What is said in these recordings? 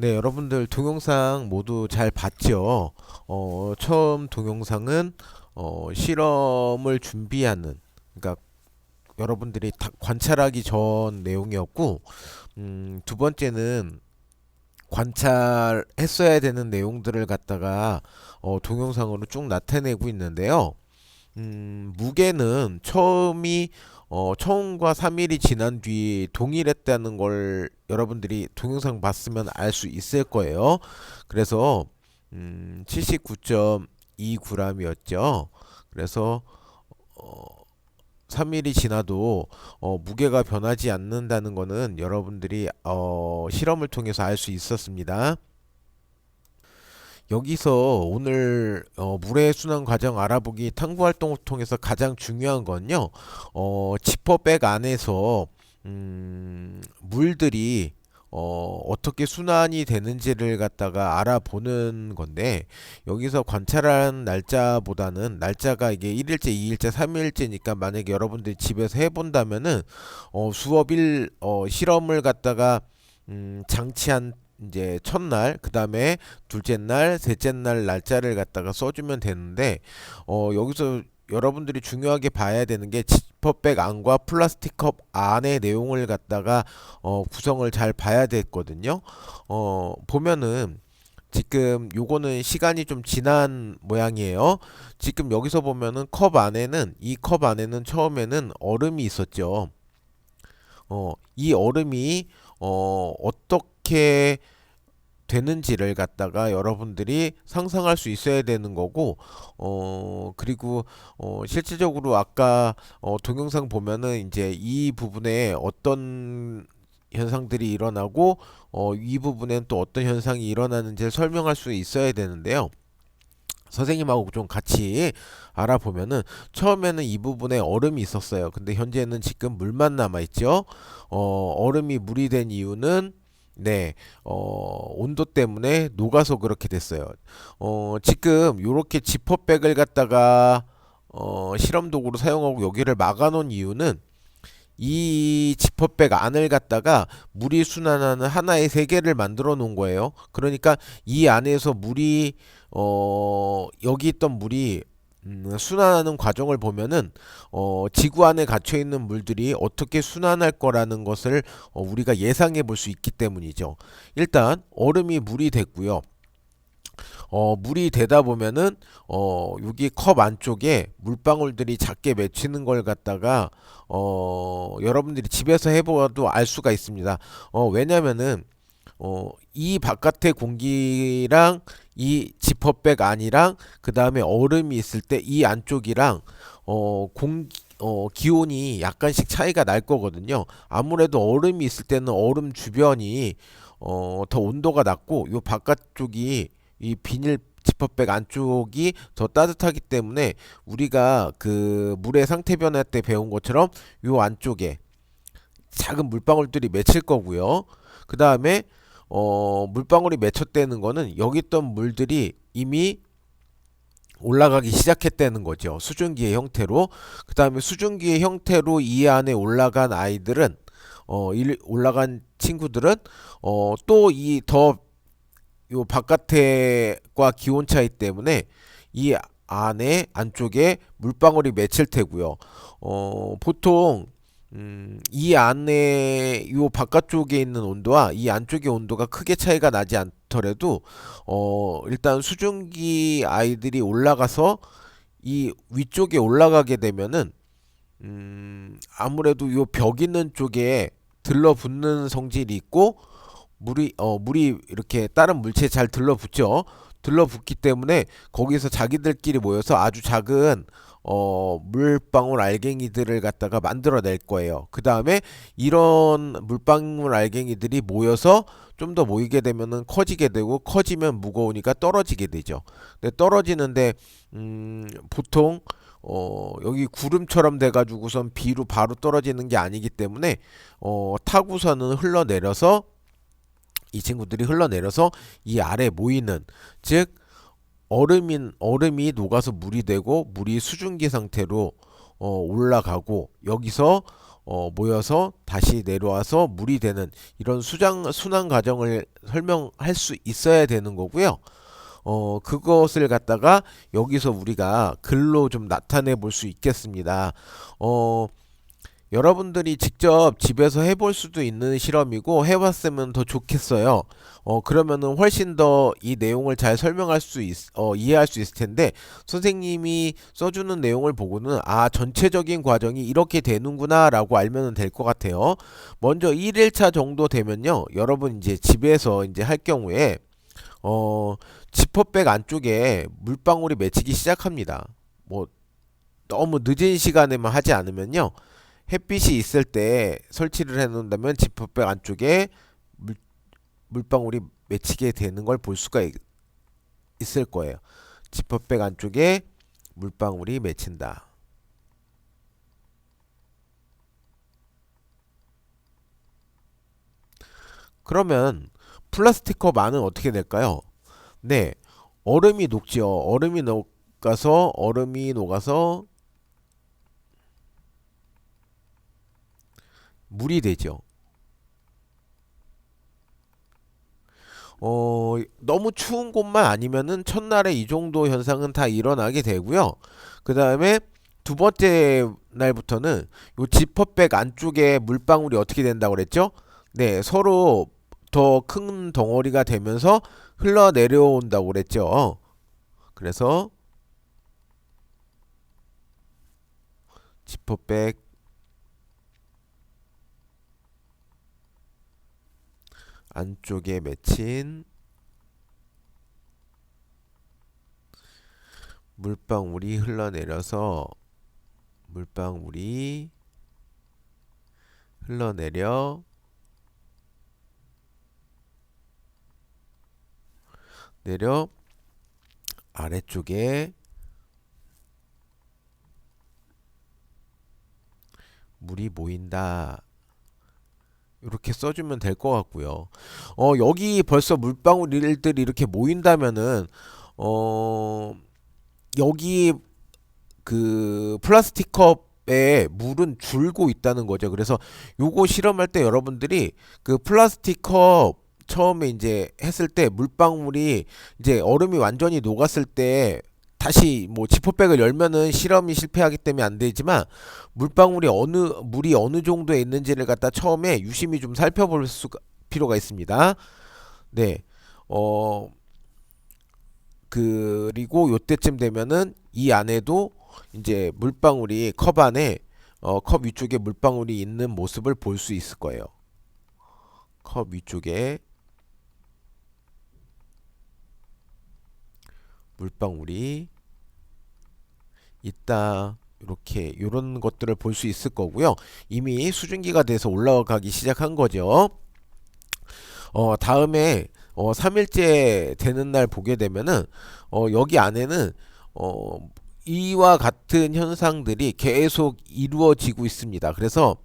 네, 여러분들 동영상 모두 잘 봤죠? 어, 처음 동영상은 어, 실험을 준비하는, 그러니까 여러분들이 다 관찰하기 전 내용이었고, 음, 두 번째는 관찰했어야 되는 내용들을 갖다가 어, 동영상으로 쭉 나타내고 있는데요. 음, 무게는 처음이 어, 처음과 3일이 지난 뒤 동일했다는 걸 여러분들이 동영상 봤으면 알 수 있을 거예요. 그래서 음, 79.2g이었죠. 그래서 어, 3일이 지나도 어, 무게가 변하지 않는다는 거는 여러분들이 어, 실험을 통해서 알 수 있었습니다. 여기서 오늘 어, 물의 순환 과정 알아보기 탐구 활동을 통해서 가장 중요한 건요. 어, 지퍼백 안에서 음, 물들이 어, 어떻게 순환이 되는지를 갖다가 알아보는 건데 여기서 관찰한 날짜보다는 날짜가 이게 1일째, 2일째, 3일째니까 만약에 여러분들이 집에서 해본다면은 어, 수업 일 어, 실험을 갖다가 음, 장치한 이제 첫날, 그 다음에 둘째 날, 셋째 날 날짜를 갖다가 써주면 되는데, 어, 여기서 여러분들이 중요하게 봐야 되는 게 지퍼백 안과 플라스틱 컵 안의 내용을 갖다가 어, 구성을 잘 봐야 되거든요. 어, 보면은 지금 요거는 시간이 좀 지난 모양이에요. 지금 여기서 보면은 컵 안에는 이 컵 안에는 처음에는 얼음이 있었죠. 어, 이 얼음이 어, 어떻게 되는지를 갖다가 여러분들이 상상할 수 있어야 되는 거고, 어, 그리고, 어, 실질적으로 아까, 어, 동영상 보면은 이제 이 부분에 어떤 현상들이 일어나고, 어, 이 부분엔 또 어떤 현상이 일어나는지를 설명할 수 있어야 되는데요. 선생님하고 좀 같이 알아보면은 처음에는 이 부분에 얼음이 있었어요. 근데 현재는 지금 물만 남아 있죠. 어, 얼음이 물이 된 이유는 네, 어, 온도 때문에 녹아서 그렇게 됐어요. 어, 지금 요렇게 지퍼백을 갖다가 어, 실험 도구로 사용하고 여기를 막아 놓은 이유는 이 지퍼백 안을 갖다가 물이 순환하는 하나의 세계를 만들어 놓은 거예요. 그러니까 이 안에서 물이 어 여기 있던 물이 음, 순환하는 과정을 보면은 어 지구 안에 갇혀 있는 물들이 어떻게 순환할 거라는 것을 어, 우리가 예상해 볼 수 있기 때문이죠. 일단 얼음이 물이 됐고요. 어, 물이 되다 보면은 어, 여기 컵 안쪽에 물방울들이 작게 맺히는 걸 갖다가 어, 여러분들이 집에서 해봐도 알 수가 있습니다. 어, 왜냐면은 어, 이 바깥의 공기랑 이 지퍼백 안이랑 그 다음에 얼음이 있을 때 이 안쪽이랑 어, 공 어, 기온이 약간씩 차이가 날 거거든요. 아무래도 얼음이 있을 때는 얼음 주변이 어, 더 온도가 낮고 요 바깥쪽이 이 비닐 지퍼백 안쪽이 더 따뜻하기 때문에 우리가 그 물의 상태 변화 때 배운 것처럼 요 안쪽에 작은 물방울들이 맺힐 거고요. 그 다음에 어, 물방울이 맺혔다는 거는 여기 있던 물들이 이미 올라가기 시작했다는 거죠. 수증기의 형태로. 그 다음에 수증기의 형태로 이 안에 올라간 아이들은 어, 일, 올라간 친구들은 어, 또 이 더 요 바깥에과 기온 차이 때문에 이 안에 안쪽에 물방울이 맺힐 테고요. 어, 보통 음, 이 안에 요 바깥쪽에 있는 온도와 이 안쪽의 온도가 크게 차이가 나지 않더라도 어, 일단 수증기 아이들이 올라가서 이 위쪽에 올라가게 되면은 음, 아무래도 요벽 있는 쪽에 들러붙는 성질이 있고 물이 어 물이 이렇게 다른 물체에 잘 들러붙죠. 들러붙기 때문에 거기서 자기들끼리 모여서 아주 작은 어 물방울 알갱이들을 갖다가 만들어낼 거예요. 그 다음에 이런 물방울 알갱이들이 모여서 좀 더 모이게 되면은 커지게 되고 커지면 무거우니까 떨어지게 되죠. 근데 떨어지는데 음 보통 어 여기 구름처럼 돼가지고선 비로 바로 떨어지는 게 아니기 때문에 어 타고서는 흘러내려서 이 친구들이 흘러내려서 이 아래 모이는 즉 얼음인 얼음이 녹아서 물이 되고 물이 수증기 상태로 어, 올라가고 여기서 어, 모여서 다시 내려와서 물이 되는 이런 수장 순환 과정을 설명할 수 있어야 되는 거고요. 어, 그것을 갖다가 여기서 우리가 글로 좀 나타내 볼 수 있겠습니다. 어, 여러분들이 직접 집에서 해볼 수도 있는 실험이고 해봤으면 더 좋겠어요. 어, 그러면은 훨씬 더 이 내용을 잘 설명할 수 있, 어, 이해할 수 있을 텐데 선생님이 써주는 내용을 보고는 아, 전체적인 과정이 이렇게 되는구나 라고 알면 될것 같아요. 먼저 1일차 정도 되면요. 여러분 이제 집에서 이제 할 경우에 어, 지퍼백 안쪽에 물방울이 맺히기 시작합니다. 뭐 너무 늦은 시간에만 하지 않으면요. 햇빛이 있을 때 설치를 해 놓는다면 지퍼백 안쪽에 물, 물방울이 맺히게 되는 걸 볼 수가 있, 있을 거예요. 지퍼백 안쪽에 물방울이 맺힌다. 그러면 플라스틱 컵 안은 어떻게 될까요? 네, 얼음이 녹지요. 얼음이 녹아서 얼음이 녹아서 물이 되죠. 어, 너무 추운 곳만 아니면은 첫날에 이 정도 현상은 다 일어나게 되고요. 그 다음에 두 번째 날부터는 요 지퍼백 안쪽에 물방울이 어떻게 된다고 그랬죠? 네, 서로 더 큰 덩어리가 되면서 흘러 내려온다고 그랬죠. 그래서 지퍼백 안쪽에 맺힌 물방울이 흘러내려서 물방울이 흘러내려 내려 아래쪽에 물이 모인다. 이렇게 써주면 될 것 같고요. 어, 여기 벌써 물방울들이 이렇게 모인다면은 어, 여기 그 플라스틱 컵에 물은 줄고 있다는 거죠. 그래서 요거 실험할 때 여러분들이 그 플라스틱 컵 처음에 이제 했을 때 물방울이 이제 얼음이 완전히 녹았을 때 다시 뭐 지퍼백을 열면은 실험이 실패하기 때문에 안 되지만 물방울이 어느 물이 어느 정도에 있는지를 갖다 처음에 유심히 좀 살펴볼 수가 필요가 있습니다. 네. 어 그리고 요때쯤 되면은 이 안에도 이제 물방울이 컵 안에 어, 컵 위쪽에 물방울이 있는 모습을 볼 수 있을 거예요. 컵 위쪽에 물방울이 있다. 이렇게 이런 것들을 볼 수 있을 거고요. 이미 수증기가 돼서 올라가기 시작한 거죠. 어, 다음에 어, 3일째 되는 날 보게 되면은 어, 여기 안에는 어, 이와 같은 현상들이 계속 이루어지고 있습니다. 그래서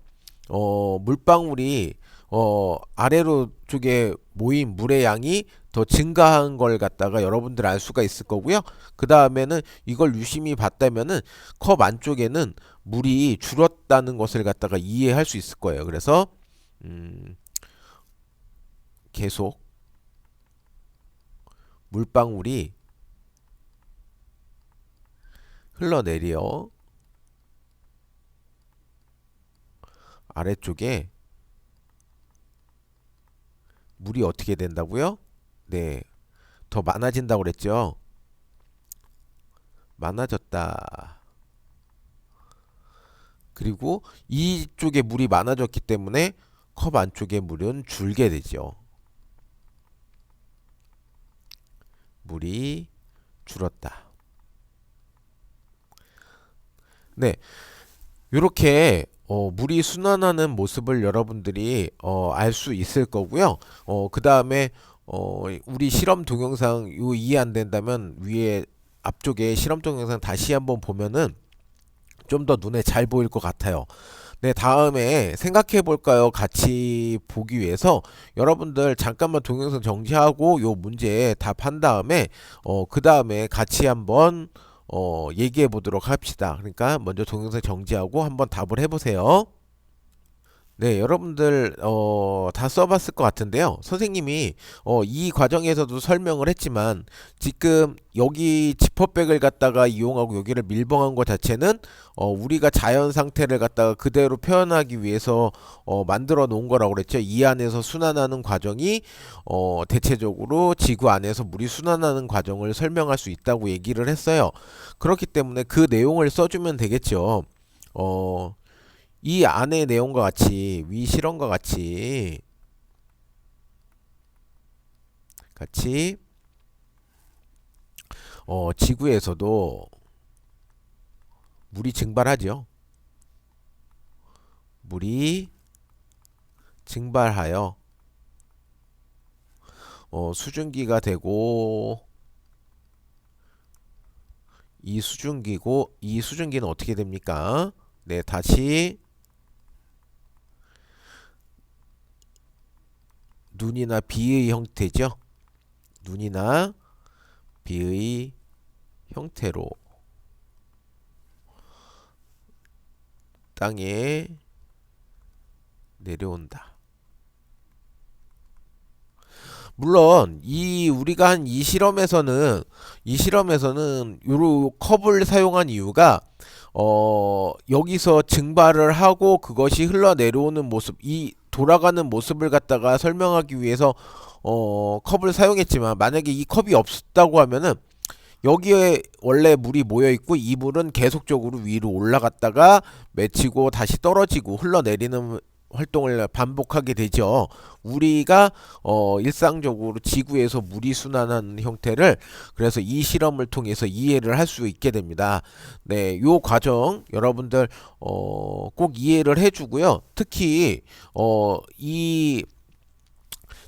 어, 물방울이 어, 아래로 쪽에 모인 물의 양이 더 증가한 걸 갖다가 여러분들 알 수가 있을 거고요. 그 다음에는 이걸 유심히 봤다면은 컵 안쪽에는 물이 줄었다는 것을 갖다가 이해할 수 있을 거예요. 그래서 음, 계속 물방울이 흘러내려 아래쪽에 물이 어떻게 된다고요? 네. 더 많아진다고 그랬죠? 많아졌다. 그리고 이쪽에 물이 많아졌기 때문에 컵 안쪽에 물은 줄게 되죠. 물이 줄었다. 네. 이렇게 어, 물이 순환하는 모습을 여러분들이 어, 알 수 있을 거고요. 어, 그 다음에 어, 우리 실험 동영상 요 이해 안 된다면 위에 앞쪽에 실험 동영상 다시 한번 보면은 좀 더 눈에 잘 보일 것 같아요. 네, 다음에 생각해 볼까요? 같이 보기 위해서 여러분들 잠깐만 동영상 정지하고 요 문제 답한 다음에 어, 그 다음에 같이 한번 어, 얘기해 보도록 합시다. 그러니까 먼저 동영상 정지하고 한번 답을 해 보세요. 네, 여러분들 어, 다 써봤을 것 같은데요. 선생님이 어, 이 과정에서도 설명을 했지만 지금 여기 지퍼백을 갖다가 이용하고 여기를 밀봉한 것 자체는 어, 우리가 자연 상태를 갖다가 그대로 표현하기 위해서 어, 만들어 놓은 거라고 그랬죠. 이 안에서 순환하는 과정이 어, 대체적으로 지구 안에서 물이 순환하는 과정을 설명할 수 있다고 얘기를 했어요. 그렇기 때문에 그 내용을 써주면 되겠죠. 어, 이 안의 내용과 같이 위 실험과 같이 같이 어, 지구에서도 물이 증발하죠. 물이 증발하여 어, 수증기가 되고 이 수증기고 이 수증기는 어떻게 됩니까? 네, 다시 눈이나 비의 형태죠. 눈이나 비의 형태로 땅에 내려온다. 물론 이 우리가 한 이 실험에서는 이 실험에서는 요로 컵을 사용한 이유가 어 여기서 증발을 하고 그것이 흘러 내려오는 모습 이 돌아가는 모습을 갖다가 설명하기 위해서 어 컵을 사용했지만 만약에 이 컵이 없었다고 하면은 여기에 원래 물이 모여 있고 이 물은 계속적으로 위로 올라갔다가 맺히고 다시 떨어지고 흘러내리는 활동을 반복하게 되죠. 우리가 어 일상적으로 지구에서 물이 순환하는 형태를 그래서 이 실험을 통해서 이해를 할 수 있게 됩니다. 네, 요 과정 여러분들 어 꼭 이해를 해주고요. 특히 어이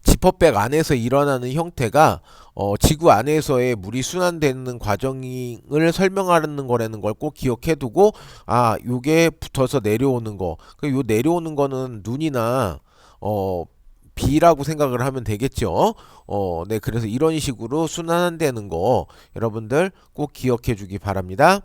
지퍼백 안에서 일어나는 형태가 어, 지구 안에서의 물이 순환되는 과정을 설명하는 거라는 걸 꼭 기억해 두고 아 요게 붙어서 내려오는 거. 그요 내려오는 거는 눈이나 어 비라고 생각을 하면 되겠죠. 어, 네, 그래서 이런 식으로 순환되는 거 여러분들 꼭 기억해 주기 바랍니다.